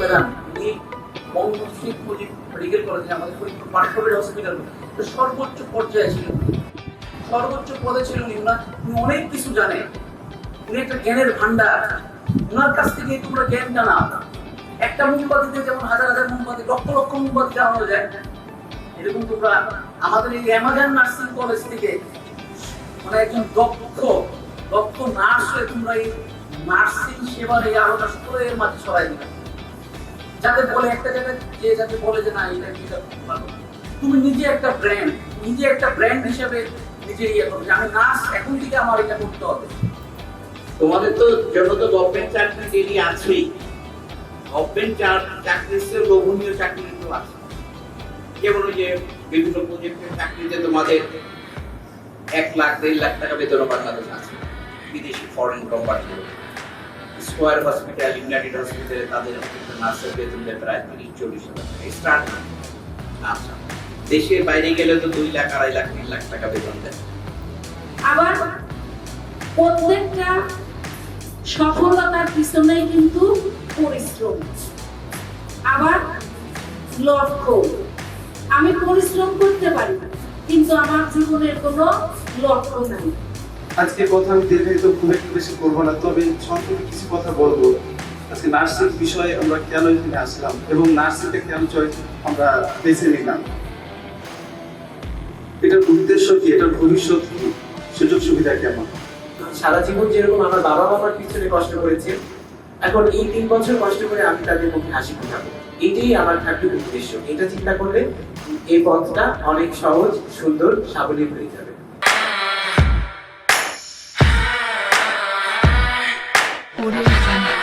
Madam উনি Bangashree medical কলেজে আমাদের ফরিদপুর পাঠকবের হসপিটাল সর্বোচ্চ পর্যায়ে ছিলেন সর্বোচ্চ পদে ছিলেন উনি। উনি অনেক কিছু জানেন উনি একটা জ্ঞানের ভান্ডার ওনার কাছ থেকে তোমরা জ্ঞান জানা একটা মোমবাতিতে যেমন হাজার হাজার মোমবাতি, লক্ষ লক্ষ মোমবাতি জানানো যায়। এরকম তোমরা আমাদের এই অ্যামাজন নার্সিং কলেজ থেকে মানে একজন দক্ষ দক্ষ নার্স হয়ে তোমরা এই নার্সিং সেবার এই আলোটা সকলের মাঝে ছড়াই দিবে যাতে বলে একটা জায়গায় যে যাতে বলে যে না, এটা এটা খুব ভালো। তুমি নিজে একটা ব্র্যান্ড নিজে একটা ব্র্যান্ড হিসেবে নিজে ইয়ে করো। আমি নার্স এখন থেকে আমার এটা করতে হবে। তোমাদের তো জন্য তো গভর্নমেন্ট চাকরি ডেলি আছেই গভর্নমেন্ট চাকরির লোভনীয় চাকরি তো আছে। যেমন যে বিভিন্ন প্রজেক্টের চাকরিতে তোমাদের এক লাখ, দেড় লাখ টাকা বেতন বাংলাদেশ আছে। বিদেশি ফরেন কোম্পানিগুলো স্কোয়ার হসপিটাল, ইউনাইটেড হসপিটালে তাদের বেতন দেয় প্রায় তিরিশ, চল্লিশ টাকা। স্টার্ট আচ্ছা। দেশের বাইরে গেলে তো দুই লাখ, আড়াই লাখ, তিন লাখ টাকা বেতন দেয়। আবার প্রত্যেকটা সফলতার পিছনেই কিন্তু পরিশ্রম। আবার লক্ষ্য। আমি পরিশ্রম করতে পারি, কিন্তু আমার জীবনের কোনো লক্ষ্য নাই। আজকে কথা আমি দীর্ঘায়িত খুব একটু বেশি করব না, তবে সংক্ষেপে কিছু কথা বলব। আজকে নার্সিং বিষয়ে আমরা কেন এখানে আসলাম এবং নার্সিংটা কেন চয়েস আমরা বেছে নিলাম? এটার উদ্দেশ্য কি? এটার ভবিষ্যৎ কি? সুযোগ সুবিধা কেমন? সারা জীবন যেরকম আমার বাবা মামার পিছনে কষ্ট করেছে, এখন এই তিন বছর কষ্ট করে আমি তাদের মুখে হাসি ফুটাবো। এটাই আমার থাকবে উদ্দেশ্য। এটা চিন্তা করলে এই পথটা অনেক সহজ, সুন্দর, সাবলীল হয়ে যাবে। 我的眼中